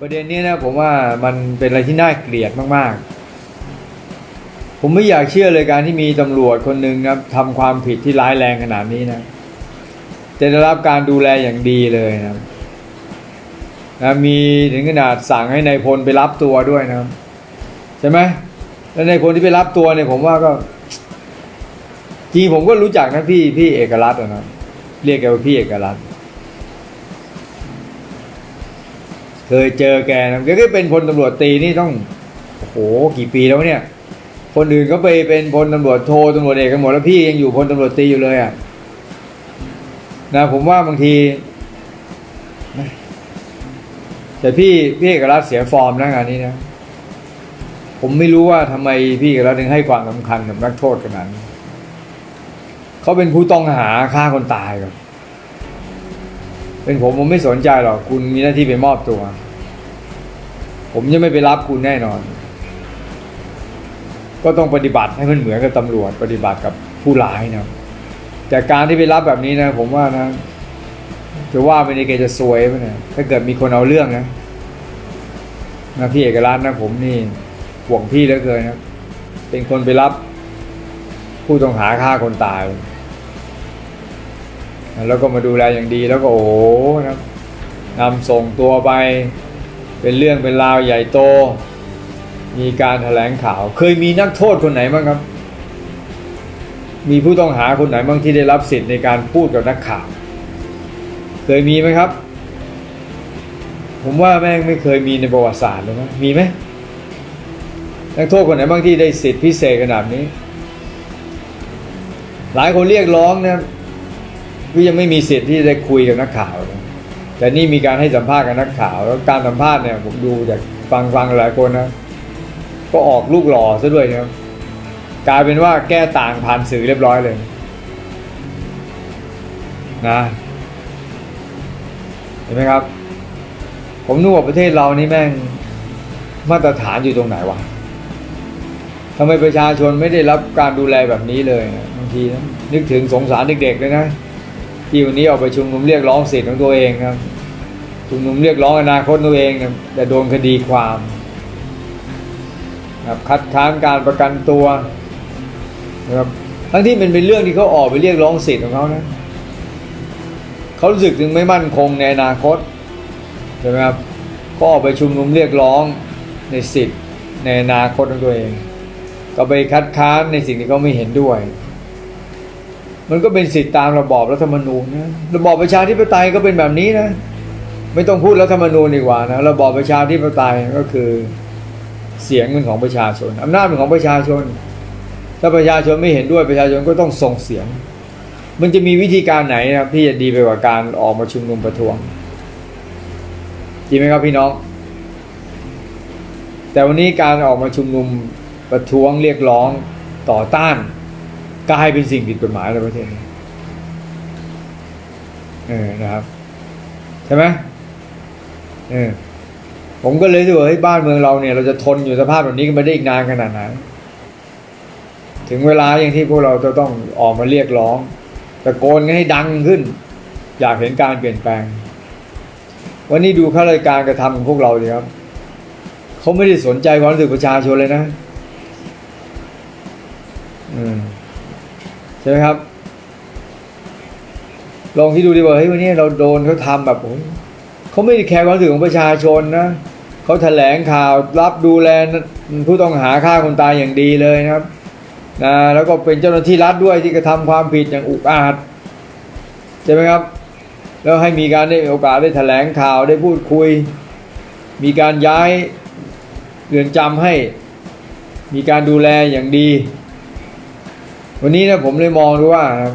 ประเด็นนี้นะผมว่ามันเป็นอะไรที่น่าเกลียดมากๆ ผมไม่อยากเชื่อเลยการที่มีตำรวจคนหนึ่งนะทำความผิดที่ร้ายแรงขนาดนี้นะ จะได้รับการดูแลอย่างดีเลยนะนะมีถึงขนาดสั่งให้นายพลไปรับตัวด้วยนะใช่ไหมแล้วนายพลที่ไปรับตัวเนี่ยผมว่าก็จริงผมก็รู้จักนะพี่พี่เอกรัตน์นะเรียกแกว่าพี่เอกรัตน์ เคยเจอแกนะแกก็เป็นพลตำรวจตีนี่ต้องโอ้โหกี่ปีแล้วเนี่ย คนอื่นก็ไปเป็นพลตำรวจโทตำรวจเอกกันหมดแล้วพี่ยังอยู่พลตำรวจตีอยู่เลยอะนะผมว่าบางที แต่พี่พี่เอกรัตน์เสียฟอร์มนะงานนี้นะผมไม่รู้ว่าทำไมพี่เอกรัตน์ถึงให้ความสำคัญกับนักโทษขนาดนั้นเขาเป็นผู้ต้องหาฆ่าคนตายครับ เป็นผมผมไม่สนใจหรอก คุณมีหน้าที่ไปมอบตัว ผมจะไม่ไปรับคุณแน่นอน ก็ต้องปฏิบัติให้มันเหมือนกับตำรวจ ปฏิบัติกับผู้ร้ายนะแต่การที่ไปรับแบบนี้นะ ผมว่านะจะว่าไปในเกจะซวยไปเนี่ยถ้าเกิดมีคนเอาเรื่องนะนะพี่เอกรัตน์นะผมนี่ห่วงพี่เหลือเกินนะเป็นคนไปรับ ผู้ต้องหาฆ่าคนตาย แล้วก็มาดูแลอย่างดีแล้วก็โอ้โหนะนำส่งตัวไป เป็นเรื่องเป็นราวใหญ่โต มีการแถลงข่าว เคยมีนักโทษคนไหนบ้างครับ มีผู้ต้องหาคนไหนบ้างที่ได้รับสิทธิ์ในการพูดกับนักข่าว เคยมีไหมครับ ผมว่าแม่งไม่เคยมีในประวัติศาสตร์เลยนะมีไหมนักโทษคนไหนบ้างที่ได้สิทธิพิเศษขนาดนี้ หลายคนเรียกร้องนะ ก็ยังไม่มีสิทธิ์ที่ได้คุยกับนักข่าวนะแต่นี่มีการให้สัมภาษณ์กับนักข่าว แล้วการสัมภาษณ์เนี่ยผมดูจากฟังฟังหลายคนนะก็ออกลูกหล่อซะด้วยนะกลายเป็นว่าแก้ต่างผ่านสื่อเรียบร้อยเลยนะเห็นไหมครับ ผมนึกว่าประเทศเรานี่แม่งมาตรฐานอยู่ตรงไหนวะทำไมประชาชนไม่ได้รับการดูแลแบบนี้เลยนะบางทีนะนึกถึงสงสารเด็กๆเลยนะ ที่วันนี้ออกไปชุมนุมเรียกร้องสิทธิ์ของตัวเองครับ ชุมนุมเรียกร้องอนาคตตัวเองนะแต่โดนคดีความครับคัดค้านการประกันตัวนะครับทั้งที่มันเป็นเรื่องที่เขาออกไปเรียกร้องสิทธิ์ของเขานะเขารู้สึกถึงไม่มั่นคงในอนาคตใช่ไหมครับก็ออกไปชุมนุมเรียกร้องในสิทธิ์ในอนาคตของตัวเอง ก็ไปคัดค้านในสิ่งที่เขาไม่เห็นด้วย มันก็เป็นสิทธิตามระบอบรัฐธรรมนูญนะระบอบประชาธิปไตยก็เป็นแบบนี้นะ ไม่ต้องพูดรัฐธรรมนูญดีกว่านะระบอบประชาธิปไตยก็คือเสียงเป็นของประชาชนอำนาจเป็นของประชาชน ถ้าประชาชนไม่เห็นด้วยประชาชนก็ต้องส่งเสียง มันจะมีวิธีการไหนนะครับที่จะดีไปกว่าการออกมาชุมนุมประท้วงจริงไหมครับพี่น้อง แต่วันนี้การออกมาชุมนุมประท้วงเรียกร้องต่อต้าน กลายเป็นสิ่งผิดกฎหมายในประเทศนี้เออนะครับ ใช่ไหมเออผมก็เลยรู้สึกว่าเฮ้ยบ้านเมืองเราเนี่ย เราจะทนอยู่สภาพแบบนี้กันไปได้อีกนานขนาดไหนถึงเวลาอย่างที่พวกเราจะต้องออกมาเรียกร้องตะโกนให้ดังขึ้น อยากเห็นการเปลี่ยนแปลง วันนี้ดูข้าราชการกระทำของพวกเราดีครับเขาไม่ได้สนใจความรู้สึกประชาชนเลยนะ อืม ใช่ไหมครับ ลองที่ดูดีว่าเฮ้ยวันนี้เราโดนเขาทำแบบโอ้ยเขาไม่ได้แคร์ความรู้สึกของประชาชนนะเขาแถลงข่าวรับดูแลผู้ต้องหาฆ่าคนตายอย่างดีเลยนะครับนะแล้วก็เป็นเจ้าหน้าที่รัฐด้วยที่กระทำความผิดอย่างอุกอาจใช่ไหมครับ แล้วให้มีการได้โอกาสได้แถลงข่าวได้พูดคุย มีการย้ายเรือนจำให้ มีการดูแลอย่างดี วันนี้นะผมเลยมองดูว่าครับ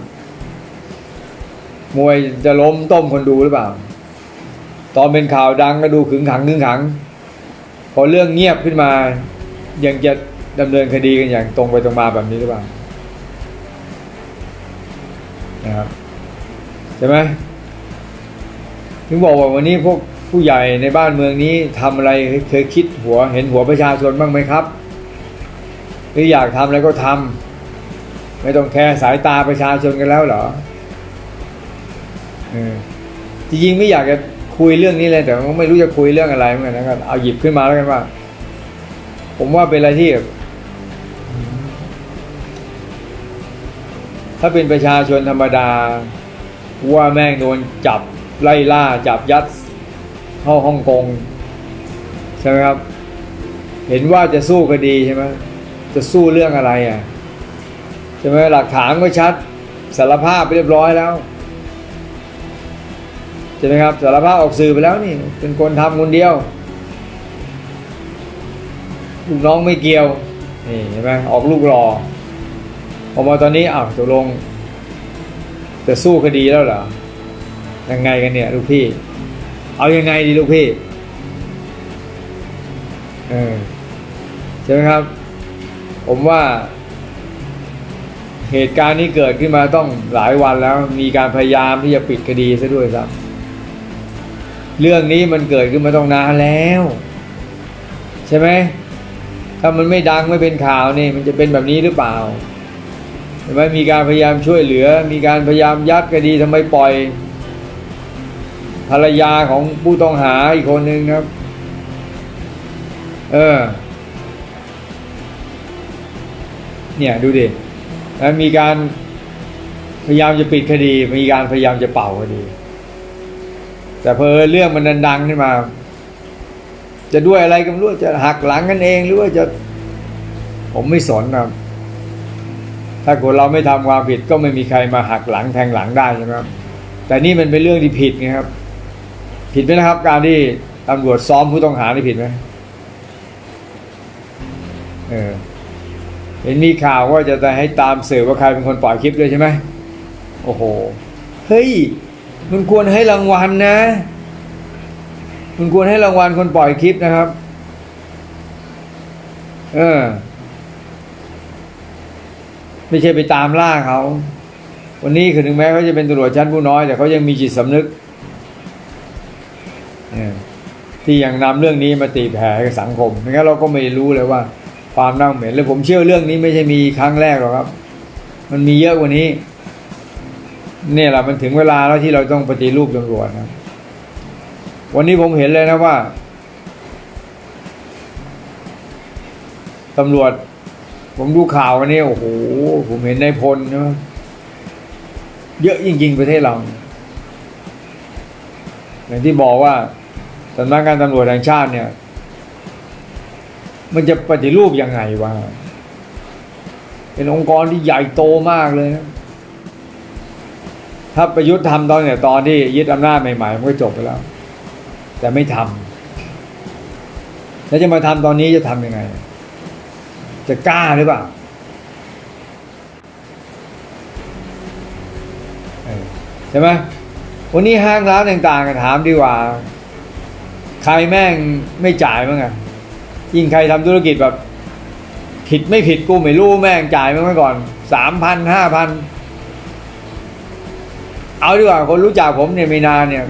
มวยจะล้มต้มคนดูหรือเปล่า ตอนเป็นข่าวดังก็ดูขึงขังขึงขัง พอเรื่องเงียบขึ้นมา ยังจะดำเนินคดีกันอย่างตรงไปตรงมาแบบนี้หรือเปล่านะครับใช่ไหมถึงบอกว่าวันนี้พวกผู้ใหญ่ในบ้านเมืองนี้ทำอะไรเคยคิดหัวเห็นหัวประชาชนบ้างไหมครับ หรืออยากทำอะไรก็ทำ ไม่ต้องแคร์สายตาประชาชนกันแล้วเหรออจริงๆไม่อยากจะคุยเรื่องนี้เลยแต่ก็ไม่รู้จะคุยเรื่องอะไรเหมือนกันนะครับเอาหยิบขึ้นมาแล้วกันว่า ผมว่าเป็นอะไรที่ ถ้าเป็นประชาชนธรรมดา ว่าแม่งโดนจับไล่ล่าจับยัดเข้าฮ่องกงใช่ไหมครับ เห็นว่าจะสู้คดีใช่ไหมจะสู้เรื่องอะไรอะ ใช่ไหมหลักฐานก็ชัดสารภาพไปเรียบร้อยแล้วใช่ไหมครับสารภาพออกสื่อไปแล้วนี่ เป็นคนทำคนเดียวลูกน้องไม่เกี่ยวนี่เห็นไหมออกลูกรอพอมาตอนนี้อ้าวตกลงจะสู้คดีแล้วเหรอยังไงกันเนี่ย ลูกพี่ เอายังไงดีลูกพี่เออใช่ไหมครับ ผมว่า เหตุการณ์นี้เกิดขึ้นมาต้องหลายวันแล้วมีการพยายามที่จะปิดคดีซะด้วยครับ เรื่องนี้มันเกิดขึ้นมาต้องนานแล้ว ใช่ไหมถ้ามันไม่ดังไม่เป็นข่าวนี่มันจะเป็นแบบนี้หรือเปล่าเห็นไหมมีการพยายามช่วยเหลือ มีการพยายามยัดคดีทำไมปล่อย ภรรยาของผู้ต้องหาอีกคนหนึ่งครับ เออ เนี่ยดูดิ แล้วมีการพยายามจะปิดคดี มีการพยายามจะเป่าคดี แต่เพอเรื่องมันดังขึ้นมา จะด้วยอะไรก็ไม่รู้จะหักหลังกันเองหรือว่าจะ ผมไม่สนนะครับถ้าคนเราไม่ทำความผิดก็ไม่มีใครมาหักหลังแทงหลังได้ใช่ไหมครับ แต่นี่มันเป็นเรื่องที่ผิดไงครับ ผิดไหมนะครับ การที่ตำรวจซ้อมผู้ต้องหานี่ผิดไหมเออ เห็นมีข่าวว่าจะให้ตามสืบว่าใครเป็นคนปล่อยคลิปด้วยใช่ไหมโอ้โห เฮ้ย มันควรให้รางวัลนะ มันควรให้รางวัลคนปล่อยคลิปนะครับ เออ ไม่ใช่ไปตามล่าเขา วันนี้คือถึงแม้เขาจะเป็นตำรวจชั้นผู้น้อย แต่เขายังมีจิตสำนึกเออที่ยังนำเรื่องนี้มาตีแผ่กับสังคมไม่งั้นเราก็ไม่รู้เลยว่า ความน่าเหม็นและผมเชื่อเรื่องนี้ไม่ใช่มีครั้งแรกหรอกครับ มันมีเยอะกว่านี้ เนี่ยแหละมันถึงเวลาแล้วที่เราต้องปฏิรูปตำรวจนะวันนี้ผมเห็นเลยนะว่าตำรวจ ผมดูข่าววันนี้โอ้โหผมเห็นในายพลใช่ไหมเยอะจริงๆประเทศเรา อย่างที่บอกว่าสำนักงานตำรวจแห่งชาติเนี่ย มันจะปฏิรูปยังไงวะเป็นองค์กรที่ใหญ่โตมากเลยนะถ้าประยุทธ์ทำตอนเนี่ยตอนที่ยึดอำนาจใหม่ๆมันก็จบไปแล้ว แต่ไม่ทำแล้วจะมาทำตอนนี้จะทำยังไง จะกล้าหรือเปล่าเออใช่ไหมวันนี้ห้างร้านต่างๆกันถามดีกว่า ใครแม่งไม่จ่ายมั้งอะ ยิ่งใครทำธุรกิจแบบ ผิดไม่ผิดกูไม่รู้แม่งจ่ายมั้งไว้ก่อนสามพันห้าพันเอาดีกว่าคนรู้จักผมเนี่ยม่นาเนี่ย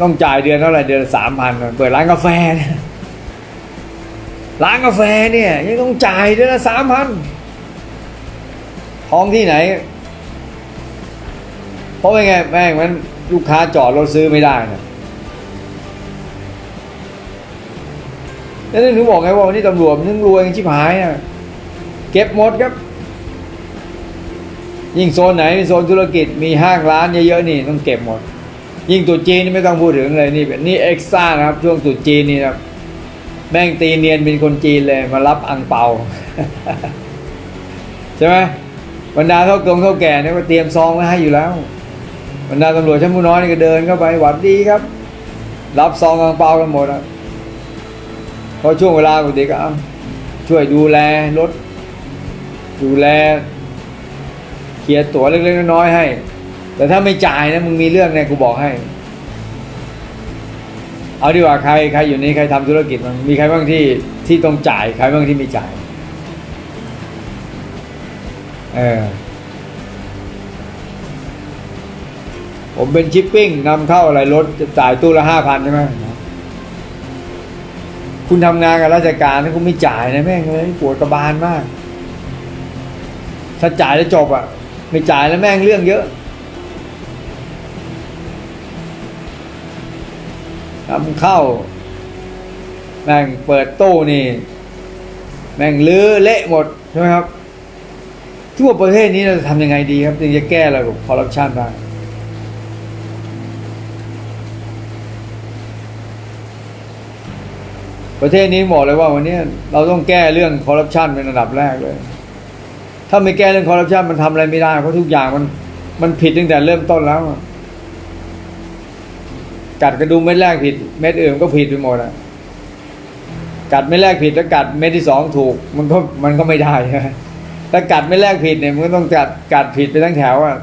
ต้องจ่ายเดือนเท่าไหร่เดือนสามพันเปิดร้านกาแฟร้านกาแฟเนี่ยยังต้องจ่ายเดือนละสามพันท้องที่ไหน เพราะไม่ไงแม่งมันลูกค้าจอดรถซื้อไม่ได้นะ แล้วนี่ถึงบอกไงว่าวันนี้ตำรวจมันถึงรวยชิบหายอะเก็บหมดครับ ยิ่งโซนไหนโซนธุรกิจมีห้างร้านเยอะๆนี่ต้องเก็บหมด ยิ่งตุจีนนี่ไม่ต้องพูดถึงเลยนี่นี่เอ็กซ่านะครับ ช่วงตุจีนนี่ครับแม่งตีเนียนเป็นคนจีนเลยมารับอังเปาใช่ไหมบรรดาเท่ากงเท่าแก่เนี่ยก็เตรียมซองไว้ให้อยู่แล้วบรรดาตำรวจชั้นผู้น้อยนี่ก็เดินเข้าไปหวัดดีครับ รับซองอังเปากันหมดอะ พอช่วงเวลาปกติก็เอาช่วยดูแลรถ ดูแลเคลียร์ตั๋วเล็กๆน้อยๆให้ แต่ถ้าไม่จ่ายนะมึงมีเรื่องเนี่ยกูบอกให้ เอาดีกว่าใครใครอยู่นี่ใครทำธุรกิจมันมีใครบ้างที่ที่ต้องจ่ายใครบ้างที่ไม่จ่ายเออผมเป็นชิปปิ้งนำเข้าอะไรรถจะจ่ายตู้ละห้าพันใช่ไหม คุณทำงานกับราชการถ้าคุณไม่จ่ายนะแม่งเลยปวดกระบาลมาก ถ้าจ่ายแล้วจบอะ ไม่จ่ายแล้วแม่งเรื่องเยอะทำเข้า แม่งเปิดตู้นี่ แม่งลื้อเละหมดใช่ไหมครับทั่วประเทศนี้เราจะทำยังไงดีครับถึงจะแก้ระบบคอร์รัปชันได้ ประเทศนี้บอกเลยว่าวันนี้เราต้องแก้เรื่องคอร์รัปชันเป็นอันดับแรกเลย ถ้าไม่แก้เรื่องคอร์รัปชันมันทำอะไรไม่ได้เพราะทุกอย่างมันมันผิดตั้งแต่เริ่มต้นแล้วกัดกระดุมเม็ดแรกผิด เม็ดอื่นก็ผิดไปหมดอะกัดเม็ดแรกผิดแล้วกัดเม็ดที่สองถูก มันก็มันก็ไม่ได้ถ้ากัดเม็ดแรกผิดเนี่ยมันก็ต้องกัดกัดผิดไปทั้งแถวอะ